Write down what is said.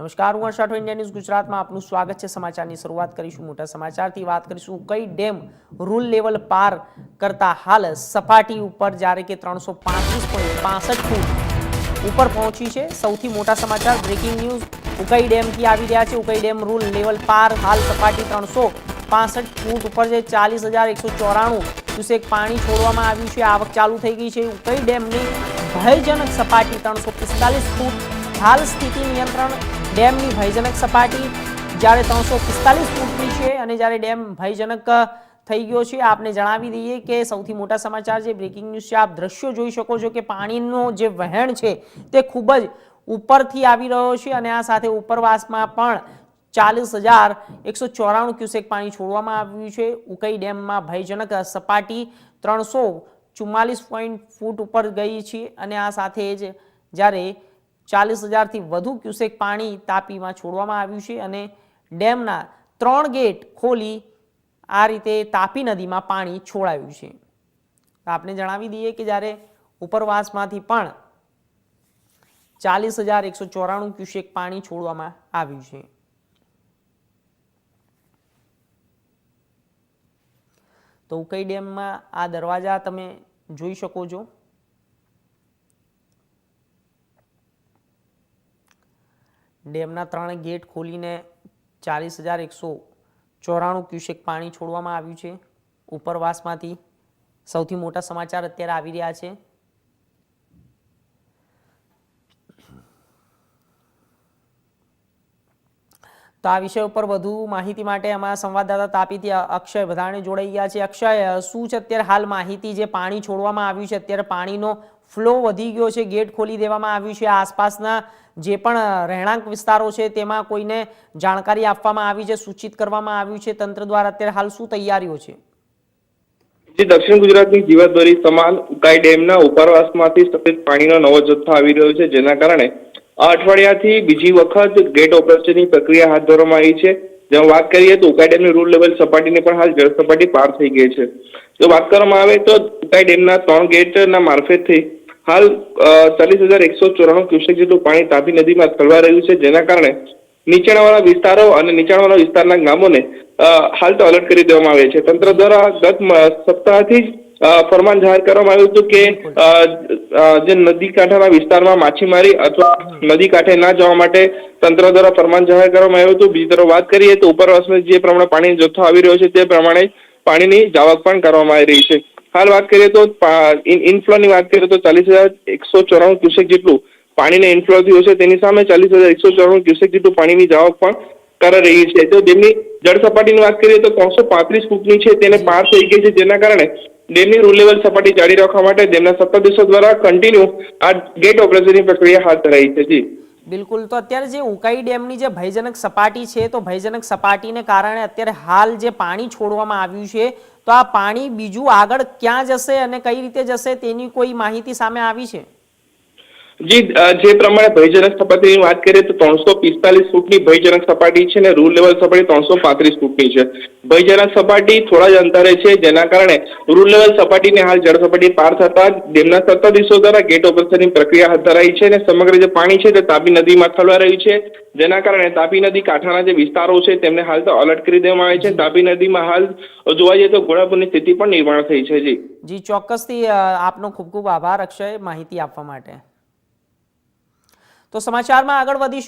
નમસ્કાર, હું Rathod India news ગુજરાતમાં આપનું સ્વાગત છે. સમાચારની શરૂઆત કરીશું, મોટા સમાચારથી વાત કરીશું. કઈ ડેમ રૂલ લેવલ પાર કરતા હાલ સપાટી ઉપર જ્યારે કે ત્રણસો પાંત્રીસ પોઈન્ટ પાસઠ ફૂટ ઉપર પહોંચી છે. સૌથી મોટા સમાચાર બ્રેકિંગ ન્યૂઝ ઉકઈ ડેમથી આવી રહ્યા છે. ઉકાઈ ડેમ રૂલ લેવલ પાર હાલ સપાટી ત્રણસો પાસઠ ફૂટ ઉપર છે. ચાલીસ હજાર એકસો ચોરાણું ક્યુસેક પાણી છોડવામાં આવ્યું છે. આવક ચાલુ થઈ ગઈ છે. ઉકાઈ ડેમની ભયજનક સપાટી ત્રણસો પિસ્તાલીસ ફૂટ હાલ સ્થિતિ નિયંત્રણ ડેમની ભયજનક સપાટી જ્યારે ત્રણસો પિસ્તાલીસ ફૂટની છે અને જ્યારે ડેમ ભયજનક થઈ ગયો છે, આપને જણાવી દઈએ કે સૌથી મોટા સમાચાર જે બ્રેકિંગ ન્યૂઝ છે, આપ દ્રશ્યો જોઈ શકો છો કે પાણીનો જે વહેણ છે તે ખૂબ જ ઉપરથી આવી રહ્યો છે અને આ સાથે ઉપરવાસમાં પણ ચાલીસ હજાર એકસો ચોરાણું ક્યુસેક પાણી છોડવામાં આવ્યું છે. ઉકઈ ડેમમાં ભયજનક સપાટી ત્રણસો ચુમ્માલીસ પોઈન્ટ ફૂટ ઉપર ગઈ છે અને આ સાથે જ જ્યારે ચાલીસ હજારથી વધુ ક્યુસેક પાણી તાપીમાં છોડવામાં આવ્યું છે અને ડેમના ત્રણ ગેટ ખોલી આ રીતે તાપી નદીમાં પાણી છોડાયું છે. આપને જણાવી દઈએ કે જ્યારે ઉપરવાસમાંથી પણ ચાલીસ હજાર એકસો ચોરાણું ક્યુસેક પાણી છોડવામાં આવ્યું છે. તો ઉકઈ ડેમમાં આ દરવાજા તમે જોઈ શકો છો. ડેમના ત્રણ ગેટ ખોલીને ચાલીસ હજાર એકસો ચોરાણું ક્યુસેક પાણી છોડવામાં આવ્યું છે. ઉપરવાસમાંથી સૌથી મોટા સમાચાર અત્યારે આવી રહ્યા છે. તો આ વિષય ઉપર વધુ માહિતી માટે અમારા સંવાદદાતા તાપીથી અક્ષય વધારે જોડાઈ ગયા છે. અક્ષય, શું છે અત્યારે હાલ માહિતી? જે પાણી છોડવામાં આવ્યું છે, અત્યારે પાણીનો ફ્લો વધી ગયો છે, ગેટ ખોલી દેવામાં આવ્યું છે. આસપાસના જે પણ રહેણાંક વિસ્તારો છે તેમાં કોઈને જાણકારી આપવામાં આવી છે, સૂચિત કરવામાં આવ્યું છે, તંત્ર દ્વારા અત્યારે હાલ શું તૈયારીઓ છે? જે, દક્ષિણ ગુજરાતની જીવાદોરી સમાન ઉકાઈ ડેમના ઉપરવાસમાંથી સફેદ પાણીનો નવો જથ્થો આવી રહ્યો છે, જેના કારણે આ અઠવાડિયાથી બીજી વખત ગેટ ઓપરેશનની પ્રક્રિયા હાથ ધરવામાં આવી છે. જેમાં વાત કરીએ તો ઉકાઈ ડેમની રૂલ લેવલ સપાટીની પણ હાલ જળ સપાટી પાર થઈ ગઈ છે. જો વાત કરવામાં આવે તો ઉકાઈ ડેમના ત્રણ ગેટના મારફતથી હાલ ચાલીસ હજાર એકસો ચોરાણું ક્યુસેક જેટલું પાણી તાપી નદીમાં ઠલવા રહ્યું છે, જેના કારણે નીચાણવાળા વિસ્તારો અને નીચાણવાળા વિસ્તારના ગામોને હાલ તો અલર્ટ કરી દેવામાં આવે છે. તંત્ર દ્વારા ગત સપ્તાહથી જ ફરમાન જાહેર કરવામાં આવ્યું હતું કે જે નદી કાંઠાના વિસ્તારમાં માછીમારી અથવા નદી કાંઠે ના જવા માટે તંત્ર દ્વારા ફરમાન જાહેર કરવામાં આવ્યું હતું. બીજી તરફ વાત કરીએ તો ઉપરવાસમાં જે પ્રમાણે પાણીનો જથ્થો આવી રહ્યો છે, તે પ્રમાણે પાણીની જાવક પણ કરવામાં આવી રહી છે. હાલ વાત કરીએ તો ઇનફ્લોની વાત કરીએ તો ચાલીસ હજાર એકસો ચોરાણું ક્યુસેક જેટલું પાણીને ઇનફ્લો થયું છે તેની સામે ચાલીસ હજાર એકસો ચોરાણું ક્યુસેક જેટલું પાણીની જાવક પણ કરી રહી છે. તો ડેમની જળ સપાટીની વાત કરીએ તો ત્રણસો પાંત્રીસ ફૂટની છે. તેને પાર થઈ ગઈ છે, જેના કારણે ડેમની રૂલ લેવલ સપાટી જાળવી રાખવા માટે ડેમના સત્તાધીશો દ્વારા કન્ટિન્યુ આ ગેટ ઓપરેશનની પ્રક્રિયા હાથ ધરાઈ છે. જી. બિલકુલ. તો અત્યારે જે ઉકાઈ ડેમની જે ભયજનક સપાટી છે, તો ભયજનક સપાટીને કારણે અત્યારે હાલ જે પાણી છોડવામાં આવ્યું છે, તો આ પાણી બીજું આગળ ક્યાં જશે અને કઈ રીતે જશે તેની કોઈ માહિતી સામે આવી છે? જી જે પ્રમાણે ભયજનક સપાટીની વાત કરીએ તો ત્રણસો પિસ્તાલીસ ફૂટની ભયજનક સપાટી છે અને રૂલ લેવલ સપાટી ત્રણસો પાંત્રીસ ફૂટની છે. ભયજનક સપાટી થોડા જ અંતરે છે જેના કારણે રૂલ લેવલ સપાટીને હાલ જળ સપાટી પાર થતા ડેમના સત્તાધીશો દ્વારા ગેટ ઓપરેશનની પ્રક્રિયા હાથ ધરાઈ છે અને સમગ્ર જે પાણી છે તે તાપી નદીમાં ઠલવા રહ્યું છે. જેના કારણે તાપી નદી કાંઠાના જે વિસ્તારો છે તેમને હાલ તો અલર્ટ કરી દેવામાં આવે છે. તાપી નદીમાં હાલ જોવા જઈએ તો ઘોડાપુરની સ્થિતિ પણ નિર્માણ થઈ છે જી. જી ચોક્કસથી આપનો ખૂબ ખૂબ આભાર અક્ષય માહિતી આપવા માટે. તો સમાચારમાં આગળ વધીશું.